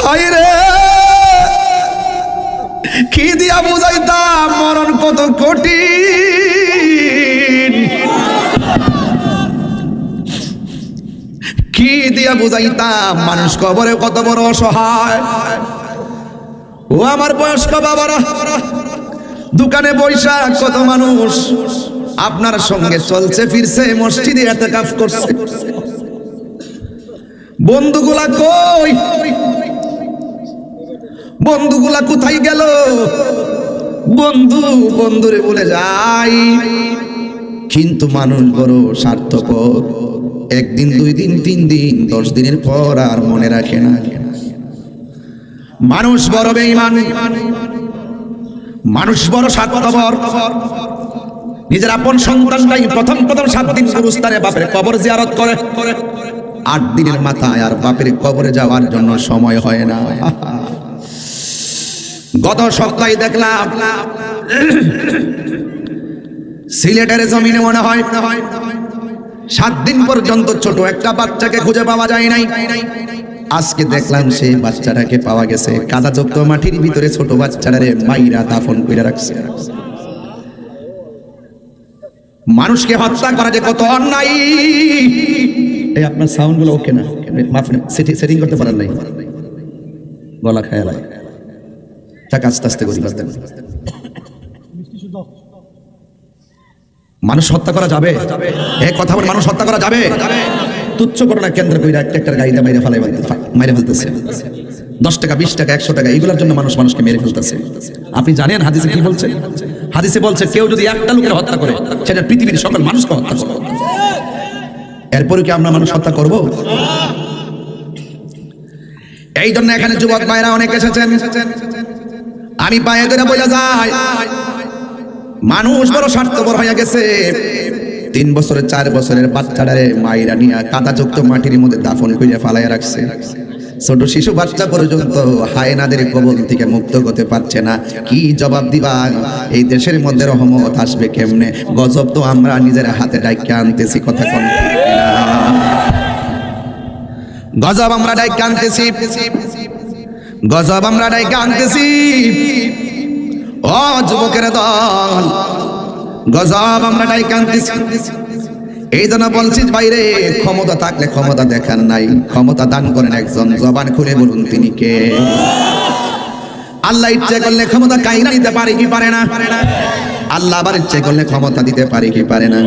High রে। কি দিয়া বুঝাইতাম, মরণ কত কঠিন। কি দিয়া বুঝাইতাম, মানুষ কবরে কত বড় অসহায়। ও আমার বয়স্ক বাবারা, দোকানে বৈশা কত মানুষ আপনার সঙ্গে চলছে, ফিরছে, মসজিদে এত কাজ করছে। বন্ধুগুলা কই? বন্ধুগুলা কোথায় গেল? বন্ধু, বন্ধুরে বলে যাই। কিন্তু মানুষ বড় স্বার্থপর। একদিন, দুই দিন, তিন দিন, দশ দিনের পর আর মনে রাখে না। মানুষ বড় বেঈমান। মানুষ বড় স্বার্থপর। নিজের আপন সন্তানটাই প্রথম প্রথম সাত দিন গুরুস্থানে বাপের কবর জিয়ারত করে। আট দিনের মাথায় আর বাপের কবরে যাওয়ার জন্য সময় হয় না। গত সপ্তাহে দেখলাম সিলেটের জমিনে মনে হয় সাত দিন পর্যন্ত ছোট একটা বাচ্চাকে খুঁজে পাওয়া যায় নাই। আজকে দেখলাম সেই বাচ্চাটাকে পাওয়া গেছে। কাদা কাদাযুক্ত মাটির ভিতরে ছোট বাচ্চাটারে মাইরা দাফন করে রাখছে। মানুষকে হত্যা করা যে কত অন্যায়, এই আপনার সাউন্ডগুলো ওকে না। সেটিং করতে পারেন নাই। গলা খায় তাকে আস্তে আস্তে করি মানুষ হত্যা করা যাবে? এক কথা বলে মানুষ হত্যা করা যাবে? তুচ্ছ ঘটনা কেন্দ্র করে একটা একটা গাড়িতে মেরে ফেলাই মেরে ফেলতেছে। দশ টাকা বিশ টাকা একশো টাকা এগুলোর জন্য মানুষ মানুষকে মেরে ফেলতেছে। আপনি জানেন হাদিসে কি বলছে? হাদিসে বলছে কেউ যদি একটা লোকের হত্যা করে সেটা পৃথিবীর সকল মানুষকে হত্যা করে এরপরে কি আমরা মানুষ হত্যা করব? এই জন্য এখানে যুবক ভাইরা অনেক এসেছেন। আমি পায়ে ধরে বোঝা যায় মানুষ বড় স্বার্থপর হয়ে গেছে। তিন বছরের, চার বছরের বাচ্চাটারে মাইরা নিয়ে কাদাযুক্ত মাটির মধ্যে দাফন করে ফালাইয়া রাখছে। ছোট শিশু বাচ্চা পর্যন্ত হায়নাদের কবল থেকে মুক্ত হতে পারছে না। কি জবাব দিবা? এই দেশের মধ্যে রহমত আসবে কেমনে? গজব তো আমরা নিজের হাতে ডাইকে আনতেছি, কথা কোন। গজব আমরা ডাইকে আনতেছি। গজব আমরা ডাইকে আনতেছি। ও যুবকের দল, গজব আমরা ডাইকে আনতেছি। এই জন্য বলছিস বাইরে ক্ষমতা থাকলে ক্ষমতা দেখার নাই। ক্ষমতা দান করেন একজন, জবান খুলে বলুন তিনি কে? আল্লাহ ইচ্ছে করলে ক্ষমতা কাহিনা দিতে পারে কি পারে না? আল্লাহ আবার ইচ্ছে করলে ক্ষমতা দিতে পারে কি পারে না?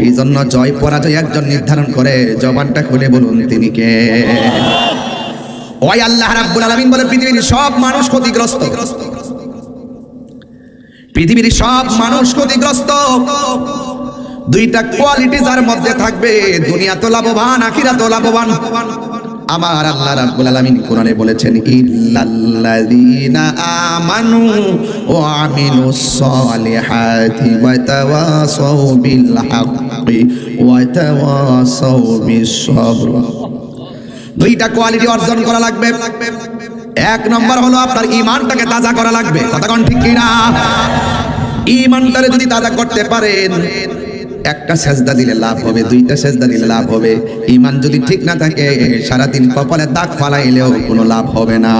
এই জন্য জয় পরাজয় একজন নির্ধারণ করে, জবানটা খুলে বলুন তিনি কে? ওই আল্লাহ রাব্বুল আলামিন বলে, পৃথিবীর সব মানুষ ক্ষতিগ্রস্ত। পৃথিবীর সব মানুষ ক্ষতিগ্রস্ত। দুইটা কোয়ালিটি যার মধ্যে থাকবে, দুনিয়া তো লাভবান আখিরা তো লাভবান। আমার আল্লাহ রাব্বুল আলামিন কোরআনে বলেছেন, ইল্লাল্লাযীনা আমানু ওয়া আমিলুস সালিহাতি ওয়া তাওয়াসাউ বিল হাক্কি ওয়া তাওয়াসাউ বিস সবর। দুইটা কোয়ালিটি অর্জন করা লাগবে। এক নম্বর হলো আপনার ইমানটাকে তাজা করা লাগবে। কতক্ষণ ঠিক কিনা? ইমানটারে যদি তাজা করতে পারেন, একটা সেজদা দিলে লাভ হবে, দুইটা সেজদা দিলে লাভ হবে। ইমান যদি ঠিক না থাকে, সারাদিন কপালে দাগ ফালাইলেও কোনো লাভ হবে না।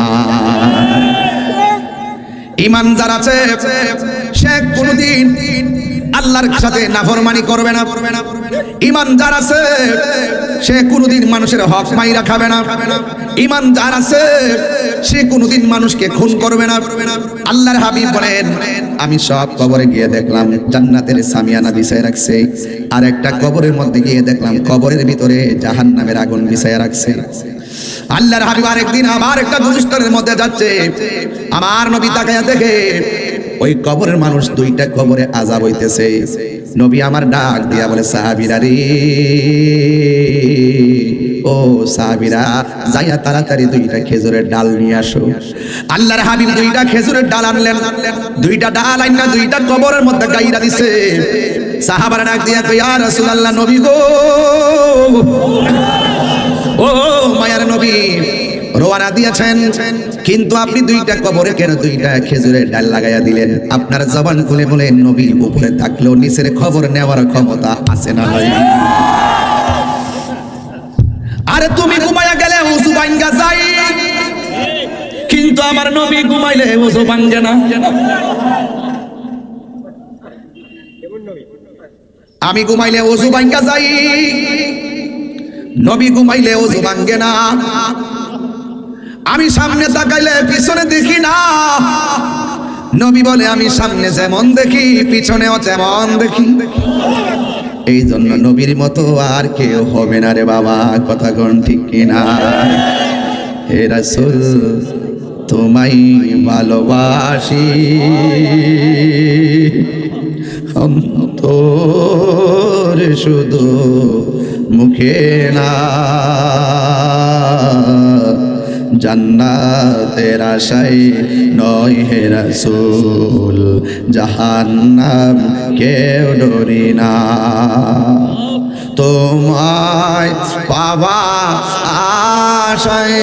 ইমান যার আছে, সে কোনোদিন আল্লাহর সাথে নাফরমানি করবে না। ইমান যার আছে সে কোনোদিন মানুষের হক মাইরা খাবে না। ইমান যার আছে, সে কোনোদিন মানুষকে খুন করবে না। আল্লাহর হাবিব বলেন, আমি সব কবরে গিয়ে দেখলাম, জান্নাতের সামিয়ানা বিছায় রাখছে। আর একটা কবরের মধ্যে গিয়ে দেখলাম, কবরের ভিতরে জাহান নামের আগুন বিছায় রাখছে। আল্লাহর হাবিব আরেকদিন আবার একটা গুরুস্তরের মধ্যে যাচ্ছে। আমার নবী তাকায়া দেখে, ওই কবরের মানুষ দুইটা কবরে আজাব হইতেছে। নবী আমার ডাক দিয়া বলে, সাহাবিরা রে, ও সাহাবিরা, যাইয়া তাড়াতাড়ি দুইটা খেজুরের ডাল নিয়ে আসো। আল্লাহর হাবিব দুইটা খেজুরের ডাল আনলেন, দুইটা ডাল আইনা দুইটা কবরের মধ্যে গাইরা দিছে। সাহাবারা ডাক দিয়া কই ইয়া রাসূলুল্লাহ, নবী গো। ও মায়ার নবী, রোয়ানা দিয়েছেন। কিন্তু আপনি দুইটা কবরে কেন দুইটা খেজুরের ডাল লাগাইয়া দিলেন? আপনার জবান খুলে বলেন নবীর উপরে থাকলেও নিচের খবর নেওয়ার ক্ষমতা আছে না হয় আরে তুমি ঘুমাইয়া গেলে উজু ভাঙ্গা যাই কিন্তু আমার নবী ঘুমাইলে ওজো ভাঙ্গে না। আমি ঘুমাইলে ওজু ভাঙ্গা যাই নবী ঘুমাইলে ওজু ভাঙ্গে না। আমি সামনে তাকাইলে পিছনে দেখি না। নবী বলে, আমি সামনে যেমন দেখি, পিছনেও তেমন দেখি। এই জন্য নবীর মতো আর কেউ হবে না রে বাবা, কথা কোন ঠিক কিনা? হে রাসূল, তোমায় ভালোবাসি। অন্তর শুধু মুখে না। জান্নাতের আশাই নয় হে রাসূল, জাহান্নাম কেউ ডরি না। তোমায় পাবা আশায়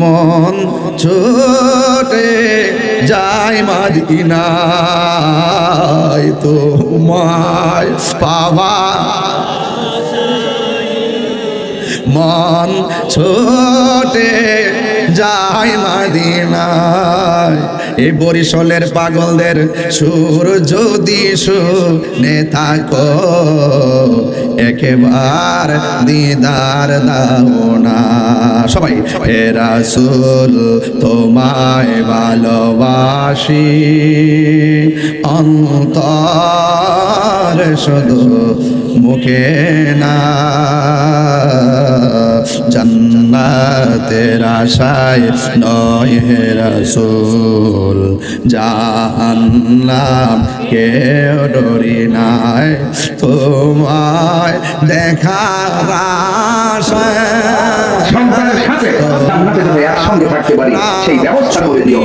মন ছোটে যায় মাদিনায়। তোমায় পাওয়া মন ছোটে যায় মাদিনায়। এই বরিশলের পাগলদের সুর যদি শুনে থাকো, একেবার দিদার দাও না। সবাই, হে রাসূল, তোমায় ভালোবাসি। অন্তর শুধু মুখে না। জান্নাতের আশায় নয় হে রাসূল জাহান্নাম কেউ ডরি নাই। তোমায় দেখার আশায় যদি থাকতে পারি। সেই ব্যবস্থা করে দিও।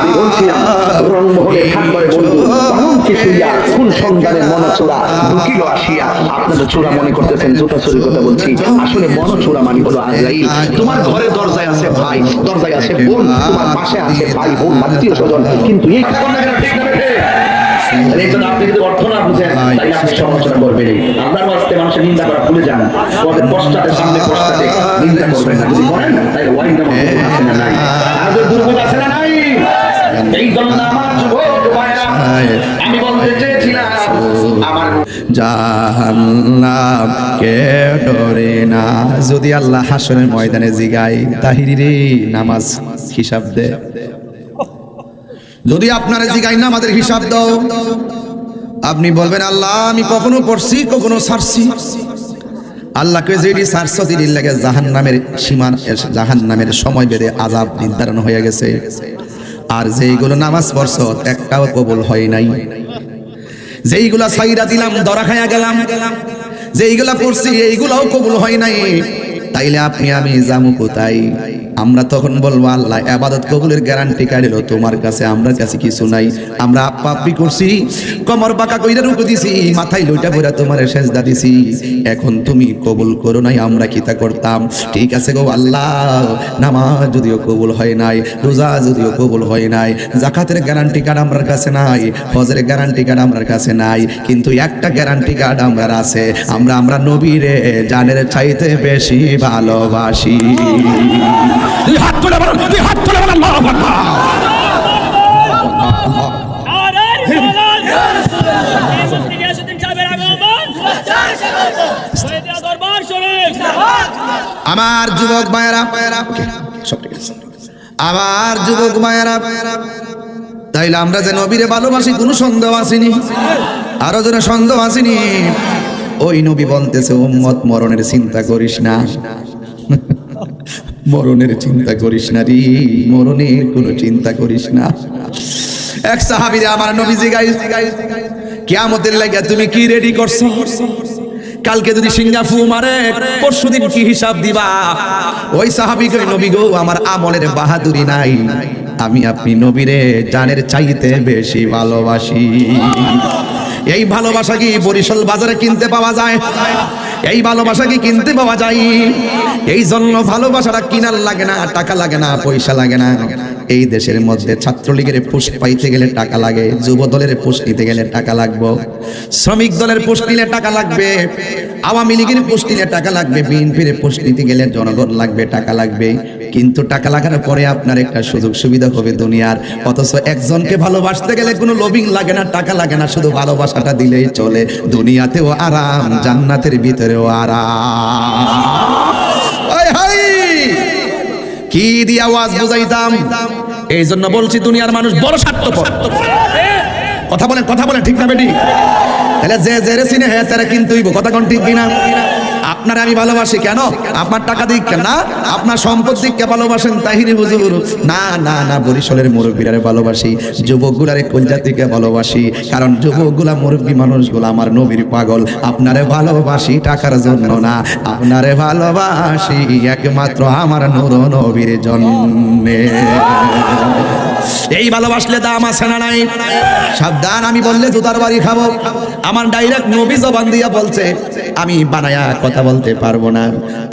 আমি বলছিলাম আসিয়া। চোরা মনে কথা বলছি। আসলে মানে তোমার দরজায় আছে ভাই, দরজায় আছে বোন আছে ভাই, বোন আত্মীয় স্বজন। কিন্তু এই এই জন্য আপনি যদি অর্থ না বুঝেন তাহলে আপনি সমালোচনা করবেন আপনার বাস্তে মানুষের নিন্দা করা ভুলে যান। ওদের পশ্চাতে সামনে পশ্চাতে নিন্দা করবেন না। যদি করেন তাহলে ওয়াইনটা আছে না নাই? আমাদের দুর্ভোগ আছে না নাই? এই জন্য আমার যুবক ভাইরা, আমি বলতে চেয়েছিলাম আমার জাহান্নাম কে ডরে না? যদি আল্লাহ হাসনের ময়দানে জিগাই তাহিরি রে নামাজ হিসাব দে। যদি আপনারা জিগাই না আমাদের হিসাব দাও। আপনি বলবেন, আল্লাহ, আমি কখনো পড়ছি, কখনো সারছি আল্লাহকে যেটি সারছ তিরির লাগে জাহান নামের সীমা জাহান নামের সময় বেঁধে আজাব নির্ধারণ হয়ে গেছে। আর যেইগুলো নামাজ পড়ছ, একটাও কবুল হয় নাই। যেইগুলা সাইরা দিলাম দরা খাইয়া গেলাম। যেইগুলা পড়ছি, এইগুলাও কবুল হয় নাই। তাইলে আপনি, আমি যাব কোথায়? আমরা তখন বলব, আল্লাহ আবাদত কবুলের গ্যারান্টি কাড়িল তোমার কাছে আমরা কাছে কিছু নাই। আমরা পাপি করছি, কমর বাঁকা কইরা রুকু দিছি, মাথায় লইটা পড়া তোমার সেজদা দিছি। এখন তুমি কবুল করো নাই, আমরা কি তা করতাম? ঠিক আছে গো আল্লাহ, নামাজ যদিও কবুল হয় নাই, রোজা যদিও কবুল হয় নাই জাকাতের গ্যারান্টি কার্ড আমার কাছে নাই, হজের গ্যারান্টি কার্ড আমার কাছে নাই, কিন্তু একটা গ্যারান্টি কার্ড আমার আছে। আমরা আমরা নবীরে জানের চাইতে বেশি ভালোবাসি। দুই হাত তুলে বলুন দুই হাত তুলে বলুন আল্লাহু আমার যুবক মায়েরা। আমার যুবক মায়েরা, তাইলে আমরা যে নবীরে ভালোবাসি, কোনো সন্দেহ আসেনি। আরও যেন সন্দেহ আসেনি। ওই নবী বলতেছে, উম্মত মরণের চিন্তা করিস না। মরণের চিন্তা করিস না রে, মরণের কোনো চিন্তা করিস না। এক সাহাবিরে আমার নবী জিগাই কিয়ামতের লাগিয়া তুমি কি রেডি করছ? কালকে যদি সিঙ্গাফু মারে, পরশু দিন কি হিসাব দিবা? ওই সাহাবি কই নবী গো, আমার আমলের বাহাদুরি নাই। আমি আপনি নবীরে জানের চাইতে বেশি ভালোবাসি। এই ভালোবাসা কি বরিশাল বাজারে কিনতে পাওয়া যায়? এই ভালোবাসা কি কিনতে পাওয়া যায়? এই জন্য ভালোবাসাটা কিনার লাগে না, টাকা লাগে না, পয়সা লাগে না। এই দেশের মধ্যে ছাত্রলীগের পোস্ট পাইতে গেলে টাকা লাগে যুব দলের পোস্ট নিতে গেলে টাকা লাগবে। শ্রমিক দলের পোস্ট নিলে টাকা লাগবে, আওয়ামী লীগের পোস্ট নিলে টাকা লাগবে, বিএনপির পোস্ট নিতে গেলে জনগণ লাগবে, টাকা লাগবে। কিন্তু টাকা লাগার পরে আপনার একটা সুযোগ সুবিধা হবে দুনিয়ার, অথচ একজনকে ভালোবাসতে গেলে কোনো লোভিং লাগে না, টাকা লাগে না, শুধু ভালোবাসাটা দিলেই চলে। দুনিয়াতেও আরাম, জান্নাতের ভিতরেও আরাম। কি দিয়ে আওয়াজ বুঝাইতাম? এই জন্য বলছি দুনিয়ার মানুষ বড় স্বার্থপর। কথা বলেন কথা বলেন, ঠিক না বেটি? তাহলে যে জেরে সিনে হ্যাঁ তারা কিন্তু কথা কোন ঠিক কিনা? আপনার আমি ভালোবাসি কেন? আপনার টাকা দিক না? আপনার সম্পদ দিককে ভালোবাসেন তাহিরি হুজুর? না না না, বরিশালের মুরব্বীরারে ভালোবাসি, যুবকগুলারে কলজা থেকে ভালোবাসি? কারণ যুবকগুলা মুরব্বী মানুষগুলো আমার নবীর পাগল। আপনারে ভালোবাসি টাকার জন্য না, আপনারে ভালোবাসি একমাত্র আমার নূর নবীর জন্যে। এই ভালোবাসলে দাম আছে না নাই? সাবধান, আমি বললে জুতার বাড়ি খাব। আমার ডাইরেক্ট নবী জবান দিয়া বলছে, আমি বানায়া কথা বলতে পারব না,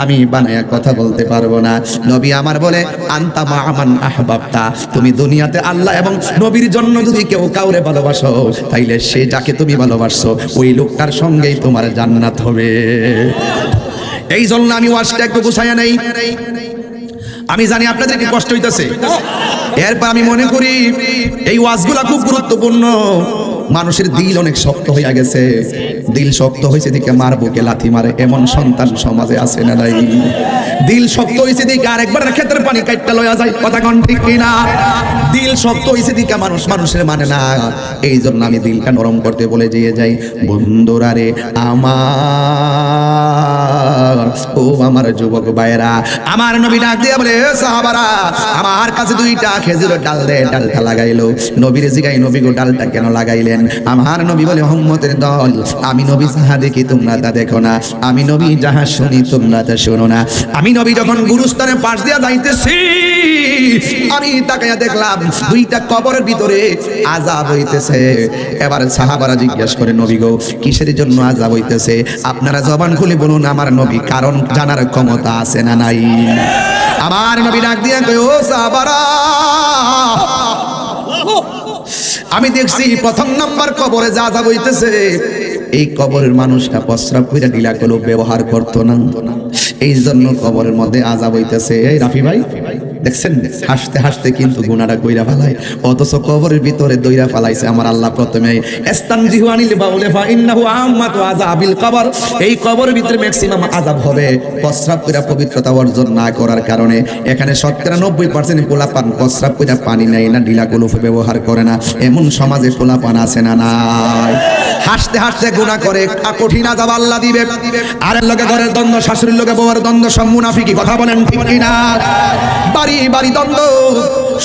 আমি বানায়া কথা বলতে পারব না। নবী আমার বলে, আন্তা মা আমান আহবাবতা। তুমি দুনিয়াতে আল্লাহ এবং নবীর জন্য যদি কেউ কাউরে ভালোবাসো, তাইলে সে যাকে তুমি ভালোবাসছো, ওই লোকটার সঙ্গেই তোমার জান্নাত হবে। এই জন্য আমি ওয়াজটা একটু গুছাইয়া নেই। আমি জানি আপনাদের কি কষ্ট হইতেছে। এরপর আমি মনে করি, এই ওয়াজগুলা খুব গুরুত্বপূর্ণ। মানুষের দিল অনেক শক্ত হইয়া গেছে। দিল শক্ত হয়েছে দিকে মার বুকে লাথি মারে, এমন সন্তান সমাজে আছে না নাই। দিল শক্ত হয়েছে দিকে আরেকবার ক্ষেতের পানি কাটটা লয়া যায়, কথা কোন ঠিক কিনা? দিল শক্ত হয়েছে দিকে মানুষ মানুষের মানে না। এই জন্য আমি দিলটা নরম করতে বলে যেয়ে যাই, বন্ধুরা রে আমার, ও আমার যুবক ভাইরা আমার নবী ডাক দিয়ে বলে সাহাবারা, আমার কাছে দুইটা খেজুরের ডাল দে, ডালটা লাগাইলো। নবীর জিগাই নবী গো, ডালটা কেন লাগাইলেন? আমার নবী বলে মোহাম্মদের দল আমি নবী যাহা দেখি তোমরা তা দেখো না। আমি নবী যাহা শুনি তোমরা তা শোনো না। আমি নবী যখন গুরুস্থানে পাশ দিয়া যাইতেছি, আমি তাকাইয়া দেখলাম দুইটা কবরের ভিতরে আজাব হইতেছে। এবার সাহাবারা জিজ্ঞেস করে, নবী গো, কিসের জন্য আজাব হইতেছে? আপনারা জবান খুলে বলুন, আমার নবী কারণ জানার ক্ষমতা আছে না নাই? আমার নবী ডাক দিয়া কই ও সাহাবারা, আমি দেখছি প্রথম নাম্বার কবরে যা যা বইতেছে এই কবরের মানুষটা প্রস্রাব করে ডিলা কলো ব্যবহার করতো না। এই জন্য কবরের মধ্যে আজাব হইতেছে। এই রাফি ভাই, দেখছেন? হাসতে হাসতে কিন্তু গুনাটা কইরা ফালাই অথচ কবরের ভিতরে দইরা ফালাইছে আমার আল্লাহ প্রথমে। এস্তান জিহুয়ানিল বাউলে ফা ইন্নাহু আম্মাতু আযাবিল কবর। এই কবরের ভিতরে ম্যাক্সিমাম আযাব হবে। প্রস্রাব কইরা পবিত্রতা অর্জন না করার কারণে এখানে শতকরা নব্বই পার্সেন্ট পোলাপান প্রস্রাব কইরা পানি নেয় না ডিলা গুলোফে ব্যবহার করে না। এমন সমাজে পোলাপান আছে না নাই? হাসতে হাসতে গুণা করে কঠিন আজাব আল্লাহ দিবে। আরের লোকে ঘরের দ্বন্দ্ব, শাশুড়ির লোকে বউয়ের দ্বন্দ্ব, সব মুনাফিকি কথা বলেন ঠিক কিনা? বাড়ি বাড়ি দ্বন্দ্ব,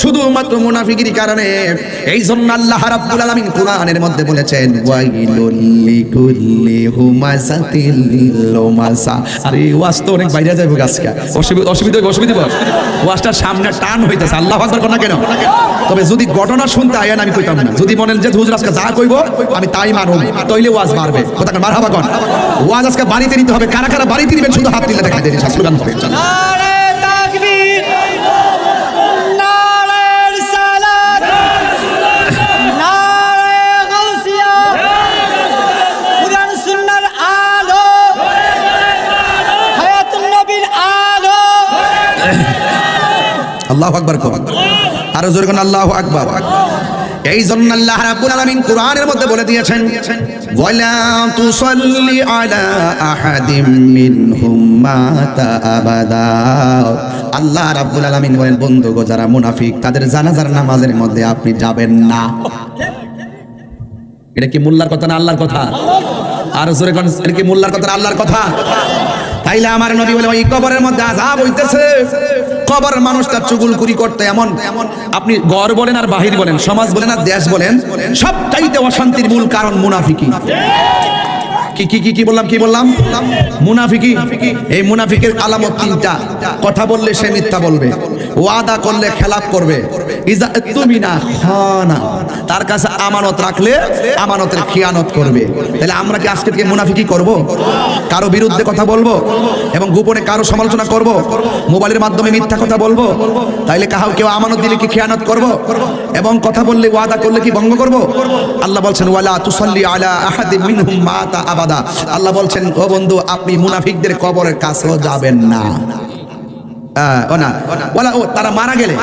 শুধুমাত্র মুনাফিকির কারণে। এই জন্য আল্লাহ রাব্বুল আলামিন কোরআনের মধ্যে বলেছেন, ওয়াইলুল লিকুল্লি হুমাযাতিল লুমাযা আরে ওয়াজ তো অনেক বাইরে যাবে আজকে। অসুবিধা অসুবিধা অসুবিধা বস ওয়াজটার সামনে টান হইতেছে, আল্লাহ আকবার কোন কেন? তবে যদি ঘটনা শুনতে আয়েন আমি কইতাম না। যদি বলেন যে, হুজুর, আজকে যা কইব, আমি তাই মানব। তইলে ওয়াজ মারবে। কথা মারহাবা কোন ওয়াজ আজকে বাড়িতে নিতে হবে। কারা কারা বাড়িতে নিবেন শুধু হাত দিলে দেখা দেয় স্লোগান হবে আল্লাহু আকবার আরও জোরে কোন আল্লাহু আকবার। এই জন্য আল্লাহ রাব্বুল আলামিন কোরআনের মধ্যে বলে দিয়েছেন, ওয়ালা তুসাল্লি আলা আহাদিম মিনহুম মাতা আবাদা। আল্লাহ রাব্বুল আলামিন বলেন, বন্ধু গো, যারা মুনাফিক, তাদের জানাজার নামাজের মধ্যে আপনি যাবেন না। এটা কি মোল্লার কথা না আল্লাহর কথা? আর জোরে কোন, এটা কি মোল্লার কথা না আল্লাহর কথা? তাইলে আমার নদী বলে, ওই কবরের মধ্যে আজাব হইতেছে। কবর মানুষটা চুগুলকুরি করতে এমন আপনি ঘর বলেন আর বাহির বলেন, সমাজ বলেন আর দেশ বলেন সব চাইতে অশান্তির মূল কারণ মুনাফিকি। কি কি কি কি বললাম কি বললাম? মুনাফিকি? এই মুনাফিকের আলামত তিনটা। কথা বললে সে মিথ্যা বলবে। ওয়াদা করলে খেলাপ করবে। ইজা তার কাছে আমানত রাখলে আমানতের খিয়ানত করবে। তাহলে আমরা কি আজকে মুনাফিকি করব? কারও বিরুদ্ধে কথা বলব? এবং গোপনে কারও সমালোচনা করব? মোবাইলের মাধ্যমে মিথ্যা কথা বলব? তাইলে কাহাও কেউ আমানত দিলে কি খেয়ানত করব? এবং কথা বললে ওয়াদা করলে কি ভঙ্গ করব? আল্লাহ বলছেন, ওয়ালা তুসাল্লি আলা আহাদিন মিনহুম মাতা আবাদা। আল্লাহ বলছেন, ও বন্ধু, আপনি মুনাফিকদের কবরের কাছেও যাবেন না। ও তারা মারা গেলে।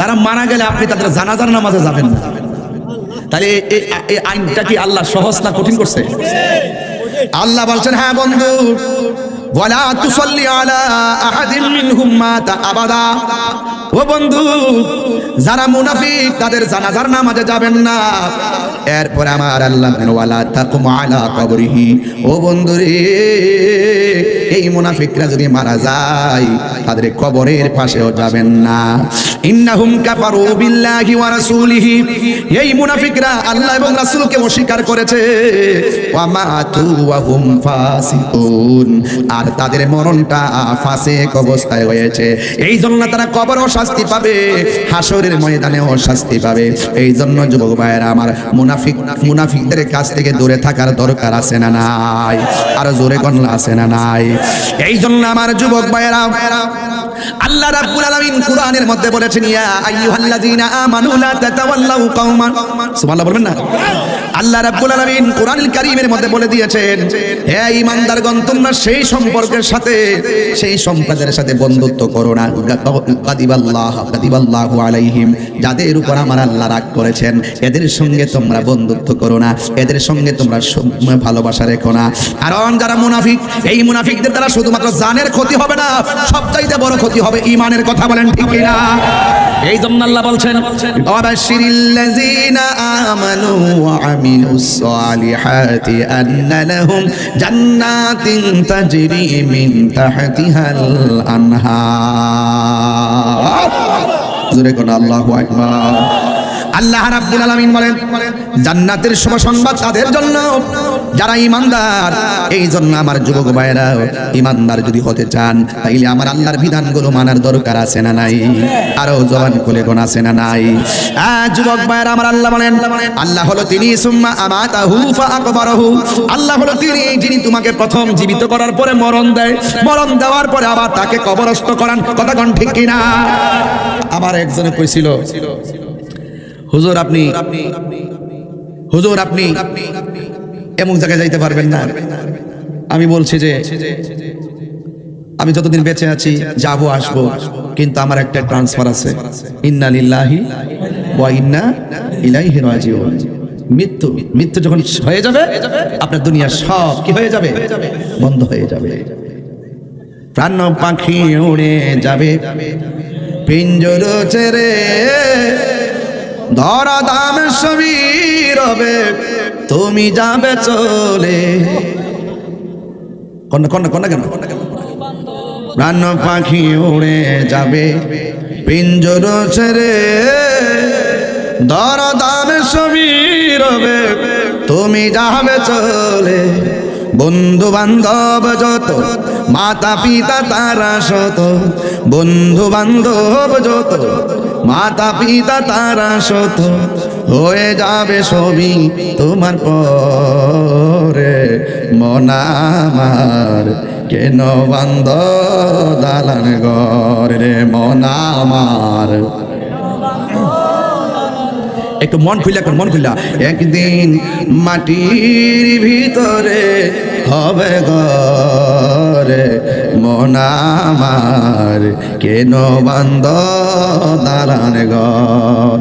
তারা মারা গেলে আপনি তাদের জানাজার নামাজে যাবেন তাহলে এই আইনটা কি আল্লাহ সহজ না কঠিন করছে? আল্লাহ বলছেন হ্যাঁ বন্ধু ওয়ালা তুসাল্লি আলা আহাদিন মিনহুম মাতা আবাদা। ও বন্ধু, যারা মুনাফিক, তাদের জানাজার নামাজে যাবেন না। এরপরে আমার আল্লাহ ওয়ালা তাকুম আলা কবরিহি। ও বন্ধু রে, এই মুনাফিকরা যদি মারা যায়, তাদের কবরের পাশেও যাবেন না। ইন্নাহুম কাফারু বিল্লাহি ওয়া রাসূলিহি। এই মুনাফিকরা আল্লাহ এবং রাসূলকে অস্বীকার করেছে। ওয়া মাতু ওয়া হুম ফাসিকুন। আর তাদের মরণটা ফাসিক অবস্থায় হয়েছে। এই জন্য তারা কবরও শাস্তি পাবে। হাসরের ময়দানেও শাস্তি পাবে। এই জন্য যুবক ভাইয়েরা, আমার মুনাফিক মুনাফিকদের কাছ থেকে দূরে থাকার দরকার আছে না নাই? আর জোরে কন্যা আছে না নাই? এই জন্য আমার যুবক ভাইয়েরা, আল্লাহ রাব্বুল আলামিন কোরআনের মধ্যে বলেছেন, ইয়া আইয়ুহাল্লাযীনা আমানু লা তাতাওয়াল্লাউ কওমান। সুবহানাল্লাহ বলবেন না? আল্লাহ রাব্বুল আলামিন কোরআনুল কারীমের মধ্যে বলে দিয়েছেন হে ঈমানদারগণ তোমরা সেই সম্পর্কের সাথে সেই সম্প্রদায়ের সাথে বন্ধুত্ব করো না। গাদিবাল্লাহ গাদিবাল্লাহু আলাইহিম যাদের উপর আমার আল্লাহ রাগ করেছেন এদের সঙ্গে তোমরা বন্ধুত্ব করো না এদের সঙ্গে তোমরা ভালোবাসা রেখো না। কারণ যারা মুনাফিক এই মুনাফিকদের দ্বারা শুধুমাত্র জানের ক্ষতি হবে না সবচাইতে বড় ক্ষতি হবে ইমানের কথা বলেন ঠিক না এই জন্য আল্লাহ বলছেন অবাশিরিল্লাযীনা আমানু ওয়া আমিলুস সালিহাতি আন্না লাহুম জান্নাতিন তাজরি মিন তাহতিহাল আনহার জোরে কোন আল্লাহু আকবার আল্লাহ রাব্বুল আলামিন বলেন, জান্নাতের শুভ সংবাদ তাদের জন্য? যারা ইমানদার এই জন্য আমার যুবক ভাইরা ইমানদার যদি হতে চান, তাইলে আমার আল্লাহর বিধানগুলো মানার দরকার আছে না নাই? আরও জবান খুলে কোন আছে না নাই? যুবক ভাইরা আমার আল্লাহ বলেন, আল্লাহ হলো তিনি সুম্মা আমাতাহু ফাআকবারহু। আল্লাহ হলো তিনি যিনি তোমাকে প্রথম জীবিত করার পরে মরণ দেয়। মরণ দেওয়ার পরে আবার তাকে কবরস্থ করান। কথা কোন ঠিক কিনা? আমার একজনে কইছিল হুজুর আপনি হুজুর আপনি এমন জায়গায় যাইতে পারবেন না। আমি বলছি যে, আমি যতদিন বেঁচে আছি, যাব, আসব, কিন্তু আমার একটা ট্রান্সফার আছে। ইন্না লিল্লাহি ওয়া ইন্না ইলাইহি রাজিউন। মৃত্যু মৃত্যু যখন হয়ে যাবে, আপনার দুনিয়া সব কি হয়ে যাবে? বন্ধ হয়ে যাবে। প্রাণ পাখি উড়ে যাবে। পিঞ্জর ছেড়ে ধরা দাম সবই রবে, তুমি যাবে চলে। কন্যা কন্যা কন্যা কেন? প্রাণ পাখি উড়ে যাবে, পিঞ্জর ছেড়ে। ধরা দাম সবই রবে, তুমি যাবে চলে। বন্ধু বান্ধব যত মাতা পিতা তারা শত বন্ধু বান্ধব যত মাতা পিতা তারা শত হয়ে যাবে সবই তোমার পরে। মনামার কেন বান্ধ দালান ঘর রে? মনামার একটু মন খুললা মন খুললা একদিন মাটির ভিতরে হবে গরে মনামার কেন বান্ধ? দারান ঘর।